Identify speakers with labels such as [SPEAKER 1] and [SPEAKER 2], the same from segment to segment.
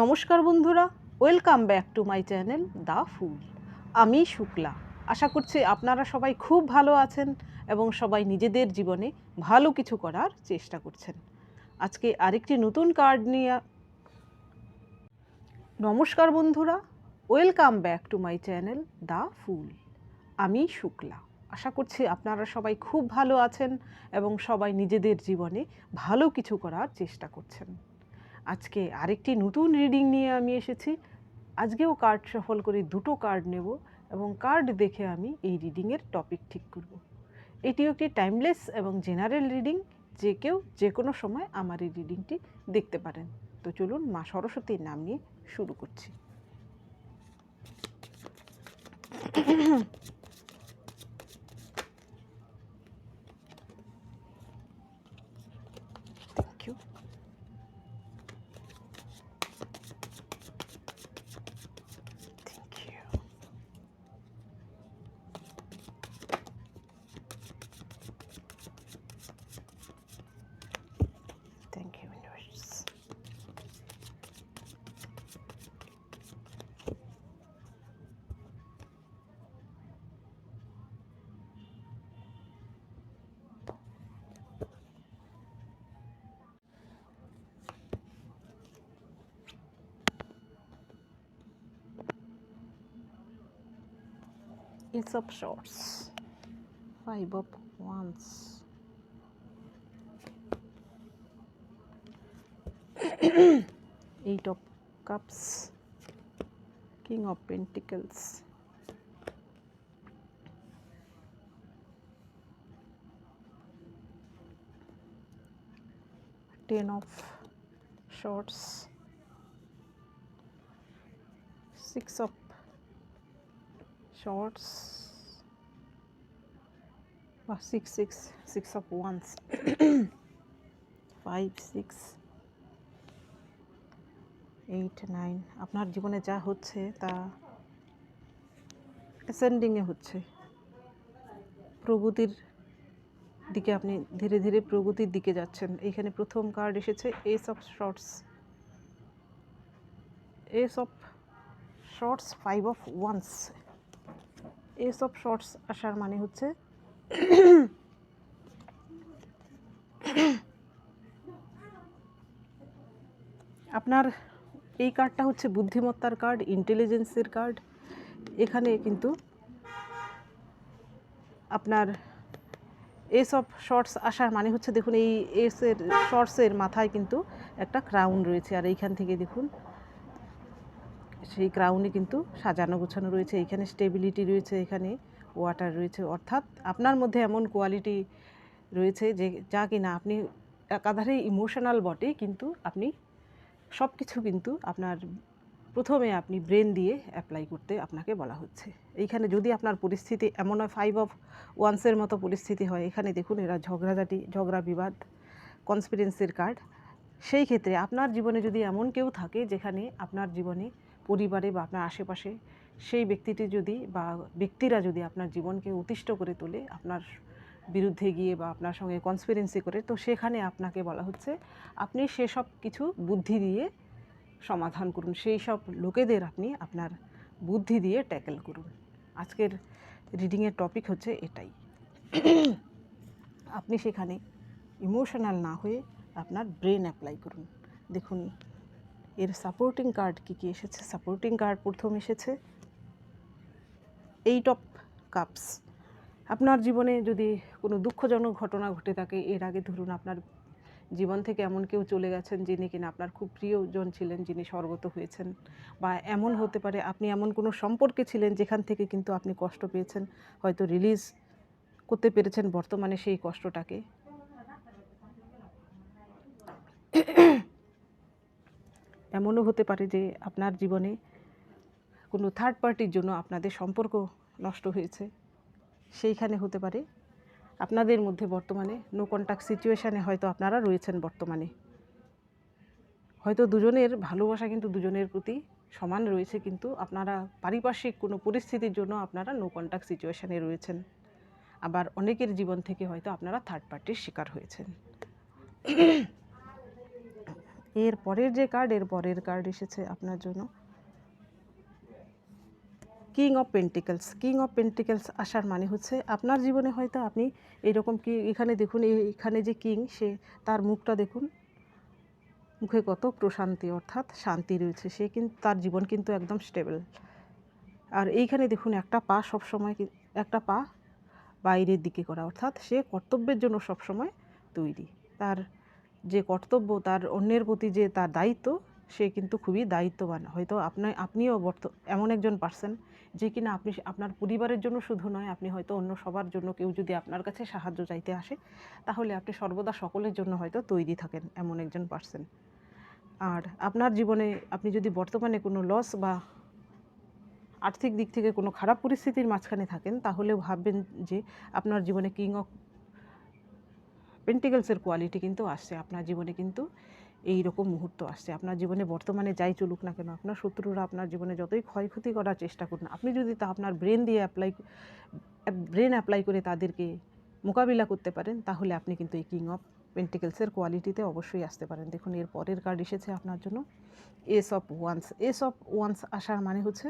[SPEAKER 1] নমস্কার বন্ধুরা welcome back to my channel the fool আমি শুক্লা। আশা করছি আপনারা সবাই খুব ভালো আছেন এবং সবাই নিজেদের জীবনে ভালো কিছু করার চেষ্টা করছেন। আজকে আরেকটি নতুন কার্ড নিয়ে নমস্কার বন্ধুরা welcome back to my channel the fool আমি শুক্লা। আশা করছি আপনারা সবাই খুব ভালো আছেন এবং সবাই নিজেদের জীবনে ভালো কিছু করার চেষ্টা করছেন। আজকে আরেকটি নতুন রিডিং নিয়ে আমি এসেছি। আজকেও কার্ড সফল করে দুটো কার্ড নেব এবং কার্ড দেখে আমি এই রিডিংয়ের টপিক ঠিক করব। এটিও একটি টাইমলেস এবং জেনারেল রিডিং যে কেউ যে কোনো সময় আমার এই রিডিংটি দেখতে পারেন। তো চলুন মা সরস্বতীর নাম নিয়ে শুরু করছি। Ace of Swords, Five of Wands, Eight of Cups, King of Pentacles, Ten of Swords, Six of shorts. বা six six six of wands five six eight nine আপনার জীবনে যা হচ্ছে তা অ্যাসেন্ডিংয়ে হচ্ছে। প্রগতির দিকে আপনি ধীরে ধীরে প্রগতির দিকে যাচ্ছেন। এইখানে প্রথম কার্ড এসেছে ace of swords ace of swords five of wands ace of swords আসার মানে হচ্ছে আপনার এই কার্ডটা হচ্ছে বুদ্ধিমত্তার কার্ড ইন্টেলিজেন্সের কার্ড এখানে কিন্তু আপনার এস অফ শর্টস আসার মানে হচ্ছে দেখুন এই এসের শর্টসের মাথায় কিন্তু একটা ক্রাউন রয়েছে। আর এইখান থেকে দেখুন সেই ক্রাউনে কিন্তু সাজানো, গোছানো রয়েছে। এখানে স্টেবিলিটি রয়েছে, এখানে ওয়াটার রয়েছে। অর্থাৎ আপনার মধ্যে এমন কোয়ালিটি রয়েছে যে, যা কিনা আপনি একাধারে ইমোশনাল বটে, কিন্তু আপনি সব কিছু কিন্তু আপনার প্রথমে আপনি ব্রেন দিয়ে অ্যাপ্লাই করতে আপনাকে বলা হচ্ছে। এইখানে যদি আপনার পরিস্থিতি এমন হয় ফাইভ অফ ওয়ান্সের মতো পরিস্থিতি হয়, এখানে দেখুন এরা ঝগড়াঝাটি ঝগড়া বিবাদ কনসপিরেন্সির কার্ড সেই ক্ষেত্রে আপনার জীবনে যদি এমন কেউ থাকে, যেখানে আপনার জীবনে পরিবারে বা আপনার আশেপাশে সেই ব্যক্তিটি যদি বা ব্যক্তিরা যদি আপনার জীবনকে অতিষ্ঠ করে তোলে, আপনার বিরুদ্ধে গিয়ে বা আপনার সঙ্গে কনসপিরেন্সি করে, তো সেখানে আপনাকে বলা হচ্ছে, আপনি সেসব কিছু বুদ্ধি দিয়ে সমাধান করুন। সেই সব লোকেদের আপনি আপনার বুদ্ধি দিয়ে ট্যাকেল করুন। আজকের রিডিংয়ের টপিক হচ্ছে এটাই। আপনি সেখানে ইমোশনাল না হয়ে আপনার ব্রেন অ্যাপ্লাই করুন। দেখুন এর সাপোর্টিং কার্ড কী কী এসেছে? সাপোর্টিং কার্ড প্রথম এসেছে এইট অফ কাপস আপনার জীবনে যদি কোনো দুঃখজনক ঘটনা ঘটে থাকে, এর আগে ধরুন আপনার জীবন থেকে এমন কেউ চলে গেছেন যিনি কিনা আপনার খুব প্রিয়জন ছিলেন, যিনি স্বর্গত হয়েছেন বা এমন হতে পারে আপনি এমন কোনো সম্পর্কে ছিলেন যেখান থেকে কিন্তু আপনি কষ্ট পেয়েছেন, হয়তো রিলিজ করতে পেরেছেন বর্তমানে সেই কষ্টটাকে। এমনও হতে পারে যে আপনার জীবনে কোনো থার্ড পার্টির জন্য আপনাদের সম্পর্ক নষ্ট হয়েছে। সেইখানে হতে পারে। আপনাদের মধ্যে বর্তমানে নো কন্ট্যাক্ট সিচুয়েশানে হয়তো আপনারা রয়েছেন বর্তমানে। হয়তো দুজনের ভালোবাসা কিন্তু দুজনের প্রতি সমান রয়েছে, কিন্তু আপনারা পারিপার্শ্বিক কোনো পরিস্থিতির জন্য আপনারা নো কন্ট্যাক্ট সিচুয়েশানে রয়েছেন। আবার অনেকের জীবন থেকে হয়তো আপনারা থার্ড পার্টির শিকার হয়েছেন। এর পরের যে কার্ড এর পরের কার্ড এসেছে আপনার জন্য। King of pentacles king of pentacles আসার মানে হচ্ছে আপনার জীবনে হয়তো আপনি এরকম কি এখানে দেখুন এখানে যে কিং সে তার মুখটা দেখুন, মুখে কত প্রশান্তি অর্থাৎ শান্তি রয়েছে, সে কিন্তু তার জীবন কিন্তু একদম স্টেবল আর এইখানে দেখুন একটা পা সবসময় একটা পা বাইরের দিকে করা, অর্থাৎ সে কর্তব্যের জন্য সবসময় তৈরি। তার যে কর্তব্য তার অন্যের প্রতি যে তার দায়িত্ব, সে কিন্তু খুবই দায়িত্ববান। হয়তো আপনার আপনিও বর্ত, এমন একজন পার্সন যে কিনা আপনি আপনার পরিবারের জন্য শুধু নয়, আপনি হয়তো অন্য সবার জন্য কেউ যদি আপনার কাছে সাহায্য চাইতে আসে, তাহলে আপনি সর্বদা সকলের জন্য হয়তো তৈরি থাকেন এমন একজন পার্সন আর আপনার জীবনে আপনি যদি বর্তমানে কোনো লস বা আর্থিক দিক থেকে কোনো খারাপ পরিস্থিতির মাঝখানে থাকেন তাহলে ভাববেন যে আপনার জীবনে কিং অফ পেন্টিকেলসের কোয়ালিটি কিন্তু আসছে, আপনার জীবনে কিন্তু এই রকম মুহূর্ত আসছে। আপনার জীবনে বর্তমানে যাই চলুক না কেন, আপনার শত্রুরা আপনার জীবনে যতই ক্ষয়ক্ষতি করার চেষ্টা করুন আপনি যদি তা আপনার ব্রেন দিয়ে অ্যাপ্লাই ব্রেন অ্যাপ্লাই করে তাদেরকে মোকাবিলা করতে পারেন, তাহলে আপনি কিন্তু এই কিং অফ পেন্টিকেলসের কোয়ালিটিতে অবশ্যই আসতে পারেন। দেখুন, এর পরের কার্ড এসেছে আপনার জন্য ace of wands ace of wands আসার মানে হচ্ছে,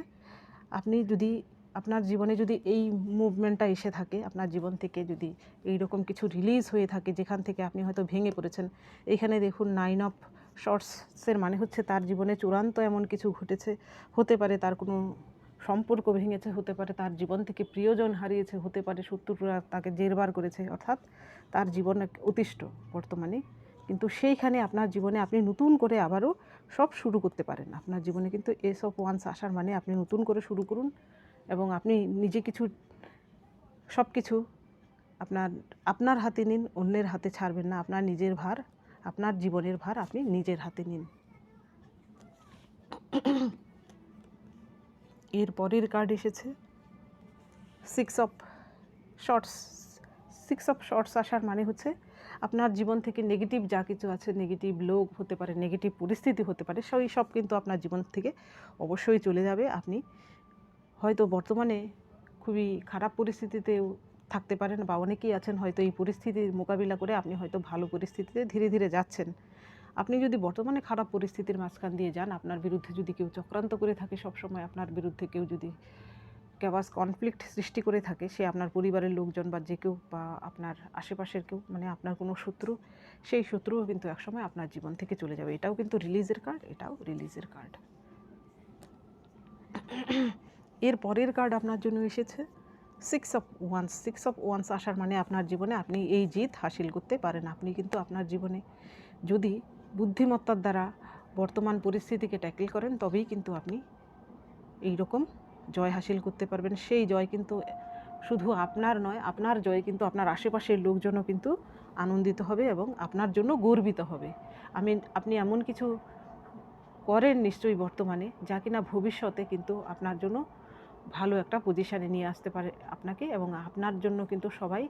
[SPEAKER 1] আপনি যদি আপনার জীবনে যদি এই মুভমেন্টটা এসে থাকে, আপনার জীবন থেকে যদি এই রকম কিছু রিলিজ হয়ে থাকে, যেখান থেকে আপনি হয়তো ভেঙে পড়েছেন এইখানে দেখুন নাইন অফ শর্টসের মানে হচ্ছে তার জীবনে চূড়ান্ত এমন কিছু ঘটেছে, হতে পারে তার কোনো সম্পর্ক ভেঙেছে, হতে পারে তার জীবন থেকে প্রিয়জন হারিয়েছে, হতে পারে শত্রুরা তাকে জেরবার করেছে, অর্থাৎ তার জীবন অতিষ্ঠ বর্তমানে। কিন্তু সেইখানে আপনার জীবনে আপনি নতুন করে আবারও সব শুরু করতে পারেন। আপনার জীবনে কিন্তু এস অফ ওয়ান্স আসার মানে আপনি নতুন করে শুরু করুন। এবং আপনি নিজে কিছু, সব কিছু আপনার আপনার হাতে নিন, অন্যের হাতে ছাড়বেন না। আপনার নিজের ভার, আপনার জীবনের ভার আপনি নিজের হাতে নিন। এর পরের কার্ড এসেছে। Six of swords six of swords আসার মানে হচ্ছে আপনার জীবন থেকে নেগেটিভ যা কিছু আছে নেগেটিভ লোক হতে পারে নেগেটিভ পরিস্থিতি হতে পারে, সেই সব কিন্তু আপনার জীবন থেকে অবশ্যই চলে যাবে। আপনি হয়তো বর্তমানে খুবই খারাপ পরিস্থিতিতেও থাকতে পারেন বা অনেকেই আছেন হয়তো এই পরিস্থিতির মোকাবিলা করে আপনি হয়তো ভালো পরিস্থিতিতে ধীরে ধীরে যাচ্ছেন। আপনি যদি বর্তমানে খারাপ পরিস্থিতির মাঝখান দিয়ে যান, আপনার বিরুদ্ধে যদি কেউ চক্রান্ত করে থাকে সবসময়, আপনার বিরুদ্ধে কেউ যদি ক্যাবাস কনফ্লিক্ট সৃষ্টি করে থাকে, সে আপনার পরিবারের লোকজন বা যে কেউ বা আপনার আশেপাশের কেউ মানে আপনার কোনো শত্রু, সেই শত্রুও কিন্তু একসময় আপনার জীবন থেকে চলে যাবে। এটাও কিন্তু রিলিজের কার্ড এটাও রিলিজের কার্ড এর পরের কার্ড আপনার জন্য এসেছে। Six of wands six of wands আসার মানে আপনার জীবনে আপনি এই জিত হাসিল করতে পারেন। আপনি কিন্তু আপনার জীবনে যদি বুদ্ধিমত্তার দ্বারা বর্তমান পরিস্থিতিকে ট্যাকেল করেন, তবেই কিন্তু আপনি এই রকম জয় হাসিল করতে পারবেন। সেই জয় কিন্তু শুধু আপনার নয়, আপনার জয় কিন্তু আপনার আশেপাশের লোকজনও কিন্তু আনন্দিত হবে এবং আপনার জন্য গর্বিত হবে। আমি আপনি এমন কিছু করেন নিশ্চয়ই বর্তমানে, যা কিনা ভবিষ্যতে কিন্তু আপনার জন্য ভালো একটা পজিশানে নিয়ে আসতে পারে আপনাকে এবং আপনার জন্য কিন্তু সবাই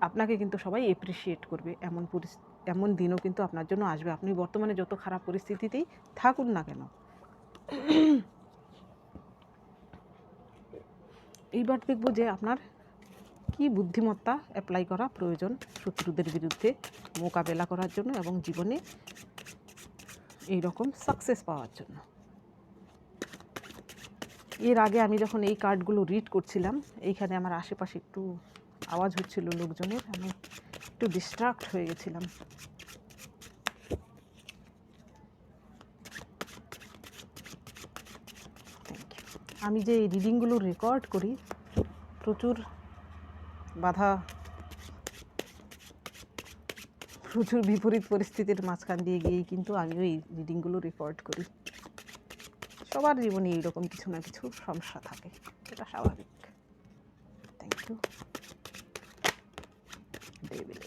[SPEAKER 1] আপনাকে কিন্তু সবাই এপ্রিসিয়েট করবে। এমন পরিস্থিতি এমন দিনও কিন্তু আপনার জন্য আসবে। আপনি বর্তমানে যত খারাপ পরিস্থিতিতেই থাকুন না কেন। এইবার দেখব যে আপনার কি বুদ্ধিমত্তা অ্যাপ্লাই করা প্রয়োজন শত্রুদের বিরুদ্ধে মোকাবেলা করার জন্য এবং জীবনে এই রকম সাকসেস পাওয়ার জন্য। এর আগে আমি যখন এই কার্ডগুলো রিড করছিলাম, এইখানে আমার আশেপাশে একটু আওয়াজ হচ্ছিল লোকজনের, আমি একটু ডিস্ট্রাক্ট হয়ে গেছিলাম। আমি যে এই রিডিংগুলো রেকর্ড করি, প্রচুর বাধা, প্রচুর বিপরীত পরিস্থিতির মাঝখান দিয়ে গিয়েই কিন্তু আমিও এই রিডিংগুলো রেকর্ড করি। সবার জীবনে এইরকম কিছু না কিছু সমস্যা থাকে সেটা স্বাভাবিক। Thank you devil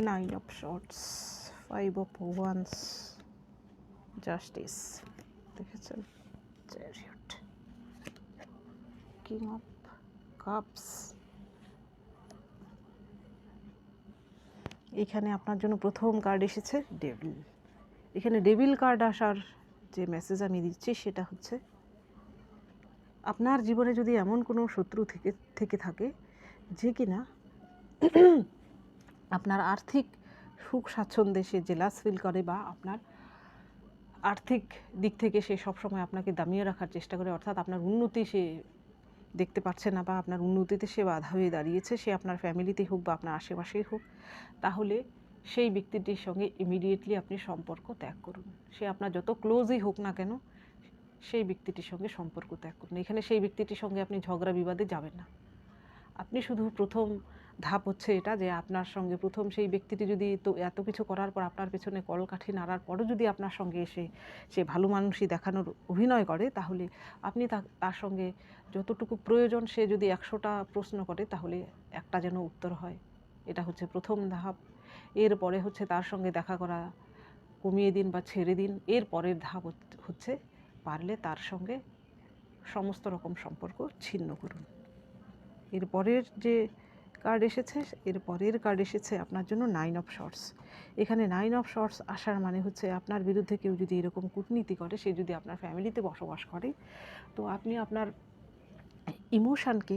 [SPEAKER 1] nine of shorts five of wands justice দেখেছেন চ্যারিয়ট কিং অফ কাপস এখানে আপনার জন্য প্রথম কার্ড এসেছে ডেভিল এখানে ডেভিল কার্ড আসার যে মেসেজ আমি দিচ্ছি সেটা হচ্ছে, আপনার জীবনে যদি এমন কোনো শত্রু থেকে থেকে থাকে যে কিনা আপনার আর্থিক সুখ স্বাচ্ছন্দ্যে সে জেলাস ফিল করে বা আপনার আর্থিক দিক থেকে সে সবসময় আপনাকে দামিয়ে রাখার চেষ্টা করে, অর্থাৎ আপনার উন্নতি সে দেখতে পাচ্ছে না বা আপনার উন্নতিতে সে বাধা হয়ে দাঁড়িয়েছে, সে আপনার ফ্যামিলিতে হোক বা আপনার আশেপাশেই হোক, তাহলে সেই ব্যক্তিটির সঙ্গে ইমিডিয়েটলি আপনি সম্পর্ক ত্যাগ করুন। সে আপনার যত ক্লোজই হোক না কেন, সেই ব্যক্তিটির সঙ্গে সম্পর্ক ত্যাগ করুন। এখানে সেই ব্যক্তিটির সঙ্গে আপনি ঝগড়া বিবাদে যাবেন না। আপনি শুধু প্রথম ধাপ হচ্ছে এটা যে আপনার সঙ্গে প্রথম সেই ব্যক্তিটি যদি তো এত কিছু করার পর আপনার পেছনে কলকাঠি নাড়ার পরও যদি আপনার সঙ্গে এসে সে ভালো মানুষই দেখানোর অভিনয় করে, তাহলে আপনি তার সঙ্গে যতটুকু প্রয়োজন সে যদি একশোটা প্রশ্ন করে, তাহলে একটা যেন উত্তর হয়। এটা হচ্ছে প্রথম ধাপ। এরপরে হচ্ছে তার সঙ্গে দেখা করা, কমিয়ে দিন বা ছেড়ে দিন, এর পরের ধাপ হচ্ছে পারলে তার সঙ্গে সমস্ত রকম সম্পর্ক ছিন্ন করুন। এরপরের যে কার্ড এসেছে, এর পরের কার্ড এসেছে আপনার জন্য নাইন অফ শর্টস এখানে নাইন অফ শর্টস আসার মানে হচ্ছে আপনার বিরুদ্ধে কেউ যদি এরকম কূটনীতি করে, সে যদি আপনার ফ্যামিলিতে বসবাস করে, তো আপনি আপনার ইমোশানকে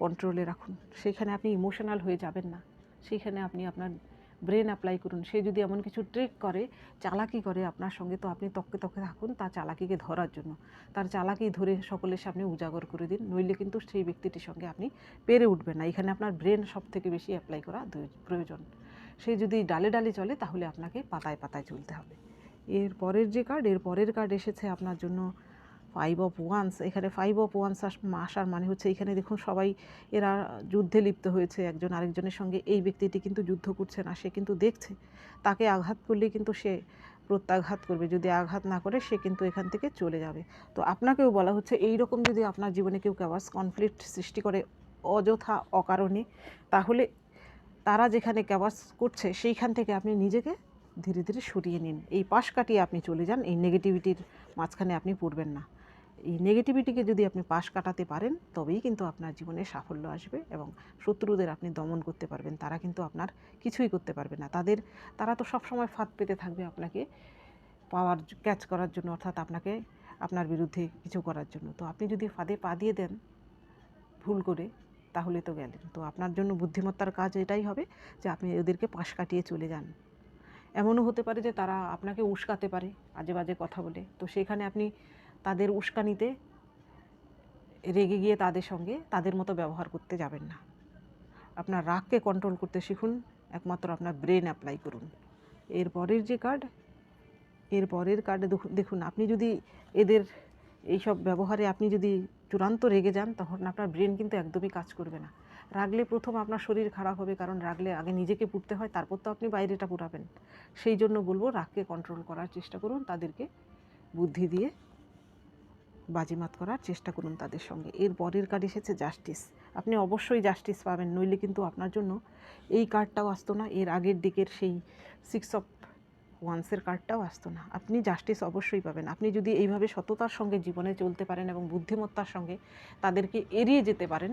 [SPEAKER 1] কন্ট্রোলে রাখুন। সেখানে আপনি ইমোশনাল হয়ে যাবেন না। সেইখানে আপনি আপনার ব্রেন অ্যাপ্লাই করুন। সে যদি এমন কিছু ট্রিক করে, চালাকি করে আপনার সঙ্গে, তো আপনি তককে তককে থাকুন, তার চালাকিকে ধরার জন্য। তার চালাকি ধরে সকলের সামনে উজাগর করে দিন, নইলে কিন্তু সেই ব্যক্তিটির সঙ্গে আপনি পেরে উঠবেন না। এখানে আপনার ব্রেন সব থেকে বেশি অ্যাপ্লাই করা প্রয়োজন। সে যদি ডালে ডালে চলে, তাহলে আপনাকে পাতায় পাতায় চলতে হবে। এর পরের যে কার্ড এর পরের কার্ড এসেছে আপনার জন্য ফাইভ অফ ওয়ান্স এখানে ফাইভ অফ ওয়ান্স আসার মানে হচ্ছে এখানে দেখুন সবাই এরা যুদ্ধে লিপ্ত হয়েছে, একজন আরেকজনের সঙ্গে এই ব্যক্তিটি কিন্তু যুদ্ধ করছে না, সে কিন্তু দেখছে। তাকে আঘাত করলে কিন্তু সে প্রত্যাঘাত করবে, যদি আঘাত না করে সে কিন্তু এখান থেকে চলে যাবে। তো আপনাকেও বলা হচ্ছে এই রকম যদি আপনার জীবনে কেউ ক্যাওয়াস কনফ্লিক্ট সৃষ্টি করে অযথা অকারণে, তাহলে তারা যেখানে ক্যাওয়াস করছে, সেইখান থেকে আপনি নিজেকে ধীরে ধীরে সরিয়ে নিন। এই পাশ কাটিয়ে আপনি চলে যান, এই নেগেটিভিটির মাঝখানে আপনি পড়বেন না। এই নেগেটিভিটিকে যদি আপনি পাশ কাটাতে পারেন, তবেই কিন্তু আপনার জীবনে সাফল্য আসবে এবং শত্রুদের আপনি দমন করতে পারবেন। তারা কিন্তু আপনার কিছুই করতে পারবে না। তাদের, তারা তো সবসময় ফাঁদ পেতে থাকবে আপনাকে পাওয়ার ক্যাচ করার জন্য, অর্থাৎ আপনাকে, আপনার বিরুদ্ধে কিছু করার জন্য। তো আপনি যদি ফাঁদে পা দিয়ে দেন ভুল করে, তাহলে তো গেলেন। তো আপনার জন্য বুদ্ধিমত্তার কাজ এটাই হবে যে আপনি ওদেরকে পাশ কাটিয়ে চলে যান। এমনও হতে পারে যে তারা আপনাকে উস্কাতে পারে, আজে বাজে কথা বলে। তো সেখানে আপনি তাদের উস্কানিতে রেগে গিয়ে তাদের সঙ্গে তাদের মতো ব্যবহার করতে যাবেন না। আপনার রাগকে কন্ট্রোল করতে শিখুন, একমাত্র আপনার ব্রেন অ্যাপ্লাই করুন। এর পরের যে কার্ড এর পরের কার্ডে দেখুন আপনি যদি এদের এইসব ব্যবহারে আপনি যদি চূড়ান্ত রেগে যান, তখন আপনার ব্রেন কিন্তু একদমই কাজ করবে না। রাগলে প্রথম আপনার শরীর খারাপ হবে, কারণ রাগলে আগে নিজেকে পুড়তে হয়, তারপর তো আপনি বাইরেটা পুরাবেন সেই জন্য বলব, রাগকে কন্ট্রোল করার চেষ্টা করুন, তাদেরকে বুদ্ধি দিয়ে বাজিমাত করার চেষ্টা করুন তাদের সঙ্গে। এর পরের কার্ড এসেছে জাস্টিস আপনি অবশ্যই জাস্টিস পাবেন, নইলে কিন্তু আপনার জন্য এই কার্ডটাও আসতো না। এর আগের দিকের সেই সিক্স অফ ওয়ান্সের কার্ডটাও আসতো না। আপনি জাস্টিস অবশ্যই পাবেন। আপনি যদি এইভাবে সততার সঙ্গে জীবনে চলতে পারেন এবং বুদ্ধিমত্তার সঙ্গে তাদেরকে এড়িয়ে যেতে পারেন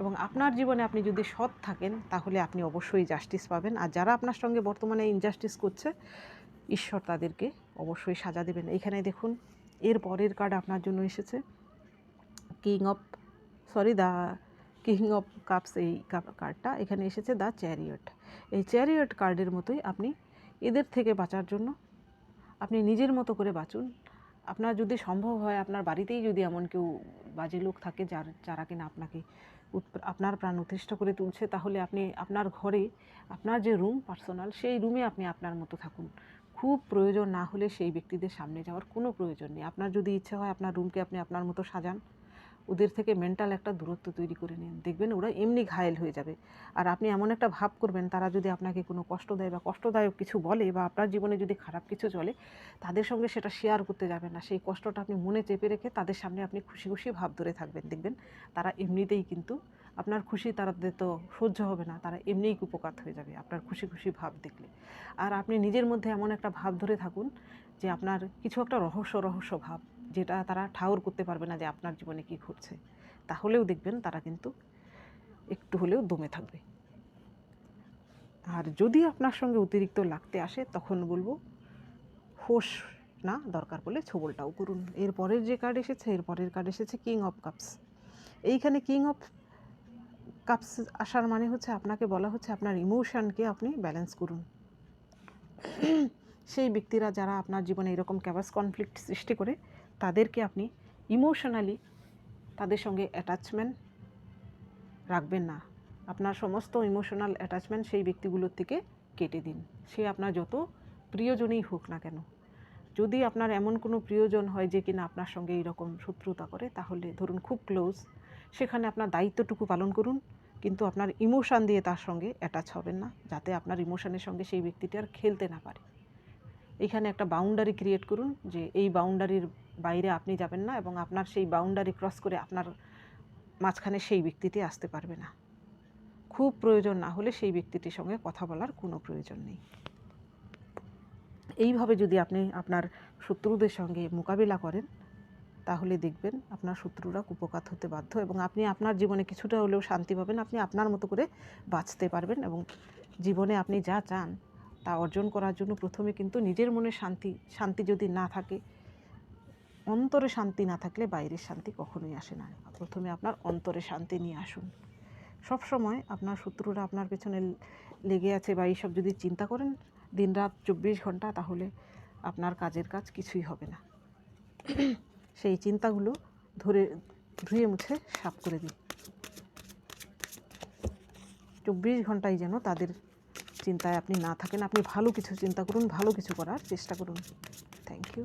[SPEAKER 1] এবং আপনার জীবনে আপনি যদি সৎ থাকেন, তাহলে আপনি অবশ্যই জাস্টিস পাবেন। আর যারা আপনার সঙ্গে বর্তমানে ইনজাস্টিস করছে, ঈশ্বর তাদেরকে অবশ্যই সাজা দেবেন। এইখানে দেখুন এর পরের কার্ড আপনার জন্য এসেছে। King of sorry the king of cups এই কার্ডটা এখানে এসেছে দ্য চ্যারিয়ট এই চ্যারিয়ট কার্ডের মতোই আপনি এদের থেকে বাঁচার জন্য আপনি নিজের মতো করে বাঁচুন। আপনার যদি সম্ভব হয়, আপনার বাড়িতেই যদি এমন কেউ বাজে লোক থাকে যার, যারা কিনা আপনাকে আপনার প্রাণ উৎকৃষ্ট করে তুলছে, তাহলে আপনি আপনার ঘরে আপনার যে রুম পার্সোনাল সেই রুমে আপনি আপনার মতো থাকুন। খুব প্রয়োজন না হলে সেই ব্যক্তিদের সামনে যাওয়ার কোনো প্রয়োজন নেই। আপনার যদি ইচ্ছে হয় আপনার রুমকে আপনি আপনার মতো সাজান। ওদের থেকে মেন্টাল একটা দূরত্ব তৈরি করে নিন। দেখবেন ওরা এমনি ঘায়েল হয়ে যাবে। আর আপনি এমন একটা ভাব করবেন, তারা যদি আপনাকে কোনো কষ্ট দেয় বা কষ্টদায়ক কিছু বলে বা আপনার জীবনে যদি খারাপ কিছু চলে, তাদের সঙ্গে সেটা শেয়ার করতে যাবেন না। সেই কষ্টটা আপনি মনে চেপে রেখে তাদের সামনে আপনি খুশি খুশি ভাব ধরে থাকবেন। দেখবেন তারা এমনিতেই কিন্তু আপনার খুশি তাদের তো সহ্য হবে না, তারা এমনিই কুপকাত হয়ে যাবে আপনার খুশি খুশি ভাব দেখলে। আর আপনি নিজের মধ্যে এমন একটা ভাব ধরে থাকুন যে আপনার কিছু একটা রহস্য রহস্য ভাব যেটা তারা ঠাউর করতে পারবে না যে আপনার জীবনে কী ঘটছে, তাহলেও দেখবেন তারা কিন্তু একটু হলেও দমে থাকবে। আর যদি আপনার সঙ্গে অতিরিক্ত লাগতে আসে, তখন বলব হোস না দরকার পড়লে ছোবলটাও করুন। এরপরের যে কার্ড এসেছে এরপরের কার্ড এসেছে কিং অফ কাপস এইখানে কিং অফ কাপস আসার মানে হচ্ছে আপনাকে বলা হচ্ছে আপনার ইমোশানকে আপনি ব্যালেন্স করুন। সেই ব্যক্তিরা যারা আপনার জীবনে এরকম ক্যাবাস কনফ্লিক্ট সৃষ্টি করে তাদেরকে আপনি ইমোশনালি তাদের সঙ্গে অ্যাটাচমেন্ট রাখবেন না। আপনার সমস্ত ইমোশনাল অ্যাটাচমেন্ট সেই ব্যক্তিগুলোর থেকে কেটে দিন। সে আপনার যত প্রিয়জনই হোক না কেন। যদি আপনার এমন কোনো প্রিয়জন হয় যে কিনা আপনার সঙ্গে এইরকম শত্রুতা করে, তাহলে ধরুন খুব ক্লোজ সেখানে আপনার দায়িত্বটুকু পালন করুন, কিন্তু আপনার ইমোশান দিয়ে তার সঙ্গে অ্যাটাচ হবেন না, যাতে আপনার ইমোশনের সঙ্গে সেই ব্যক্তিটি আর খেলতে না পারে। এখানে একটা বাউন্ডারি ক্রিয়েট করুন যে এই বাউন্ডারির বাইরে আপনি যাবেন না এবং আপনার সেই বাউন্ডারি ক্রস করে আপনার মাঝখানে সেই ব্যক্তিটি আসতে পারবে না। খুব প্রয়োজন না হলে সেই ব্যক্তিটির সঙ্গে কথা বলার কোনো প্রয়োজন নেই। এইভাবে যদি আপনি আপনার শত্রুদের সঙ্গে মোকাবিলা করেন, তাহলে দেখবেন আপনার শত্রুরা কুপকাত হতে বাধ্য এবং আপনি আপনার জীবনে কিছুটা হলেও শান্তি পাবেন, আপনি আপনার মতো করে বাঁচতে পারবেন এবং জীবনে আপনি যা চান তা অর্জন করার জন্য প্রথমে কিন্তু নিজের মনে শান্তি শান্তি যদি না থাকে অন্তরে শান্তি না থাকলে বাইরের শান্তি কখনোই আসে না। প্রথমে আপনার অন্তরে শান্তি নিয়ে আসুন। সব সময় আপনার শত্রুরা আপনার পেছনে লেগে আছে বা এইসব যদি চিন্তা করেন, দিনরাত চব্বিশ ঘণ্টা, তাহলে আপনার কাজের কাজ কিছুই হবে না। সেই চিন্তাগুলো ধরে, ধুয়ে মুছে সাফ করে দিন। চব্বিশ ঘন্টায় যেন তাদের চিন্তায় আপনি না থাকেন। আপনি ভালো কিছু চিন্তা করুন, ভালো কিছু করার চেষ্টা করুন। Thank you.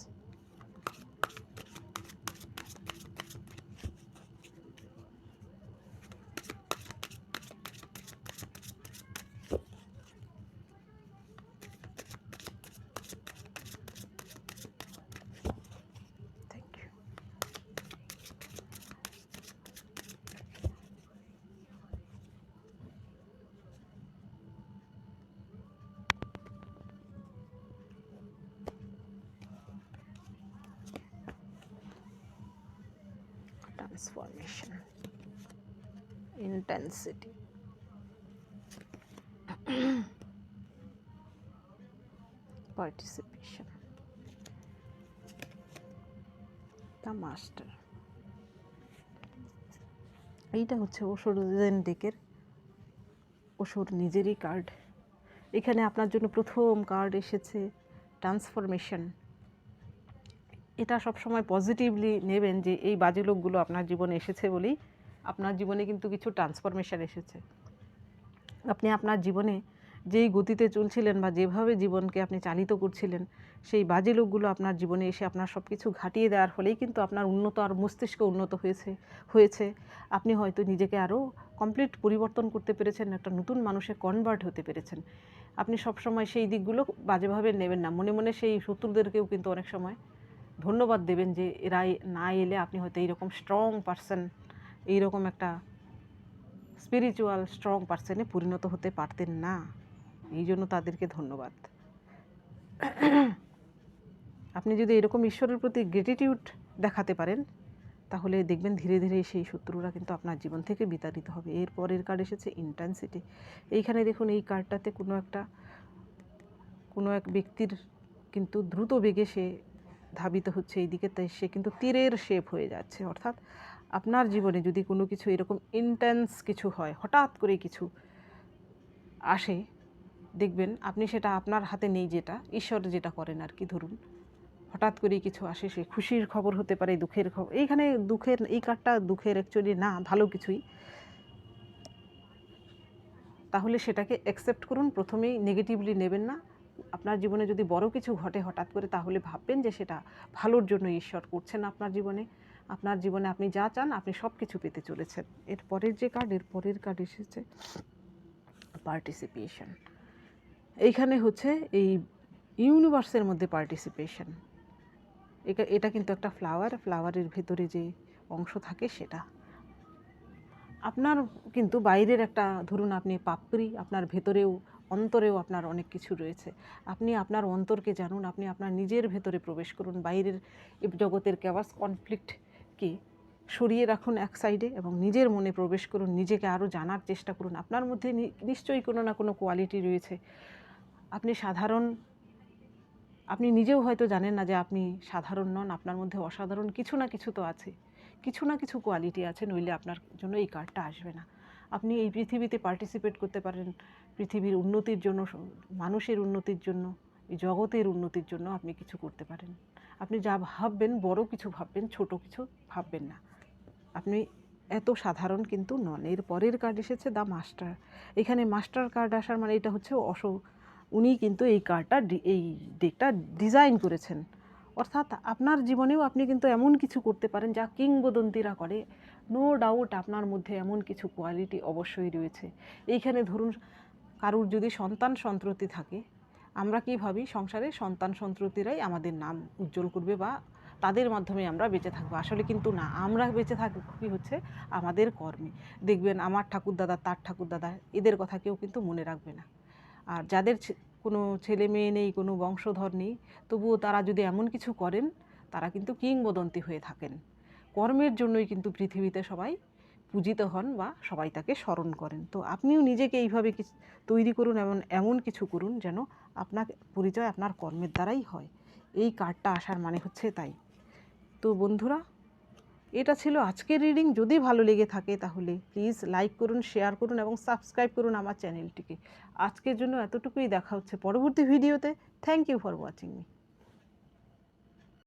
[SPEAKER 1] transformation intensity. Participation. The master. এইটা হচ্ছে ওষুধের দিকের ওষুধ নিজেরই কার্ড এখানে আপনার জন্য প্রথম কার্ড এসেছে ট্রান্সফরমেশন এটা সবসময় পজিটিভলি নেবেন যে এই বাজে লোকগুলো আপনার জীবনে এসেছে বলেই আপনার জীবনে কিন্তু কিছু ট্রান্সফরমেশন এসেছে। আপনি আপনার জীবনে যেই গতিতে চলছিলেন বা যেভাবে জীবনকে আপনি চালিত করছিলেন, সেই বাজে লোকগুলো আপনার জীবনে এসে আপনার সব কিছু ঘাটিয়ে দেওয়ার ফলেই কিন্তু আপনার উন্নত আর মস্তিষ্ক উন্নত হয়েছে হয়েছে। আপনি হয়তো নিজেকে আরও কমপ্লিট পরিবর্তন করতে পেরেছেন, একটা নতুন মানুষে কনভার্ট হতে পেরেছেন। আপনি সবসময় সেই দিকগুলো বাজেভাবে নেবেন না। মনে মনে সেই শত্রুদেরকেও কিন্তু অনেক সময় ধন্যবাদ দেবেন যে এরা না এলে আপনি হয়তো এইরকম স্ট্রং পারসন এইরকম একটা স্পিরিচুয়াল স্ট্রং পারসনে পরিণত হতে পারতেন না। এই জন্য তাদেরকে ধন্যবাদ। আপনি যদি এরকম ঈশ্বরের প্রতি গ্রেটিটিউড দেখাতে পারেন, তাহলে দেখবেন ধীরে ধীরে সেই শত্রুরা কিন্তু আপনার জীবন থেকে বিতাড়িত হবে। এর পরের কার্ড এসেছে ইন্টেন্সিটি এইখানে দেখুন, এই কার্ডটাতে কোনো একটা, কোনো এক ব্যক্তির কিন্তু দ্রুত বেগে সে ধাবিত হচ্ছে এই দিকে, তাই সে কিন্তু তীরের শেপ হয়ে যাচ্ছে। অর্থাৎ আপনার জীবনে যদি কোনো কিছু এরকম ইন্টেন্স কিছু হয়, হঠাৎ করে কিছু আসে, দেখবেন আপনি সেটা আপনার হাতে নেই যেটা, ঈশ্বর যেটা করেন আর কি, ধরুন। হঠাৎ করে কিছু আসে, সে খুশির খবর হতে পারে, দুঃখের খবর, এইখানে দুঃখের, এই কার্ডটা দুঃখের অ্যাকচুয়ালি না, ভালো কিছুই। তাহলে সেটাকে অ্যাকসেপ্ট করুন, প্রথমেই নেগেটিভলি নেবেন না আপনার জীবনে যদি বড় কিছু ঘটে হঠাৎ করে, তাহলে ভাববেন যে সেটা ভালোর জন্য ঈশ্বর করছেন আপনার জীবনে। আপনার জীবনে আপনি যা চান, আপনি সব কিছু পেতে চলেছেন। এর পরের যে কার্ড এর পরের কার্ড এসেছে পার্টিসিপেশন এইখানে হচ্ছে এই ইউনিভার্সের মধ্যে পার্টিসিপেশন এটা এটা কিন্তু একটা ফ্লাওয়ার ফ্লাওয়ারের ভেতরে যে অংশ থাকে সেটা। আপনার কিন্তু বাইরের একটা, ধরুন আপনি পাপড়ি, আপনার ভেতরেও অন্তরেও আপনার অনেক কিছু রয়েছে। আপনি আপনার অন্তরকে জানুন, আপনি আপনার নিজের ভেতরে প্রবেশ করুন। বাইরের জগতের ক্যাবাস কনফ্লিক্টকে সরিয়ে রাখুন এক সাইডে এবং নিজের মনে প্রবেশ করুন, নিজেকে আরও জানার চেষ্টা করুন। আপনার মধ্যে নিশ্চয়ই কোনো না কোনো কোয়ালিটি রয়েছে। আপনি সাধারণ, আপনি নিজেও হয়তো জানেন না যে আপনি সাধারণ নন, আপনার মধ্যে অসাধারণ কিছু না কিছু তো আছে। কিছু না কিছু কোয়ালিটি আছে, নইলে আপনার জন্য এই কার্ডটা আসবে না। আপনি এই পৃথিবীতে পার্টিসিপেট করতে পারেন পৃথিবীর উন্নতির জন্য, মানুষের উন্নতির জন্য, এই জগতের উন্নতির জন্য আপনি কিছু করতে পারেন। আপনি যা ভাববেন, বড় কিছু ভাববেন, ছোট কিছু ভাববেন না। আপনি এত সাধারণ কিন্তু নন। এর পরের কার্ড এসেছে দ্য মাস্টার এখানে মাস্টার কার্ড আসার মানে এটা হচ্ছে অস, উনি কিন্তু এই কার্ডটা এই ডেকটা ডিজাইন করেছেন। অর্থাৎ আপনার জীবনেও আপনি কিন্তু এমন কিছু করতে পারেন যা কিংবদন্তিরা করে। নো ডাউট আপনার মধ্যে এমন কিছু কোয়ালিটি অবশ্যই রয়েছে। এইখানে ধরুন কারুর যদি সন্তান সন্ততি থাকে, আমরা কি ভাবি সংসারে সন্তান সন্ততিরাই আমাদের নাম উজ্জ্বল করবে বা তাদের মাধ্যমে আমরা বেঁচে থাকব? আসলে কিন্তু না, আমরা বেঁচে থাকি হচ্ছে আমাদের কর্মে। দেখবেন আমার ঠাকুরদাদা, তার ঠাকুরদাদা, এদের কথা কেউ কিন্তু মনে রাখবে না। আর যাদের কোনো ছেলে মেয়ে নেই, কোনো বংশধর নেই, তবুও তারা যদি এমন কিছু করেন, তারা কিন্তু কিংবদন্তি হয়ে থাকেন। কর্মের জন্যই কিন্তু পৃথিবীতে সবাই পূজিত হন বা সবাই তাকে স্মরণ করেন। তো আপনিও নিজেকে এইভাবে তৈরি করুন, এমন এমন কিছু করুন যেন আপনার পরিচয় আপনার কর্মের দ্বারাই হয়। এই কার্ডটা আসার মানে হচ্ছে তাই। তো বন্ধুরা, এটা ছিল আজকের রিডিং। যদি ভালো লেগে থাকে তাহলে প্লিজ লাইক করুন, শেয়ার করুন এবং সাবস্ক্রাইব করুন আমার চ্যানেলটিকে। আজকের জন্য এতটুকুই। দেখা হচ্ছে পরবর্তী ভিডিওতে। Thank you for watching me.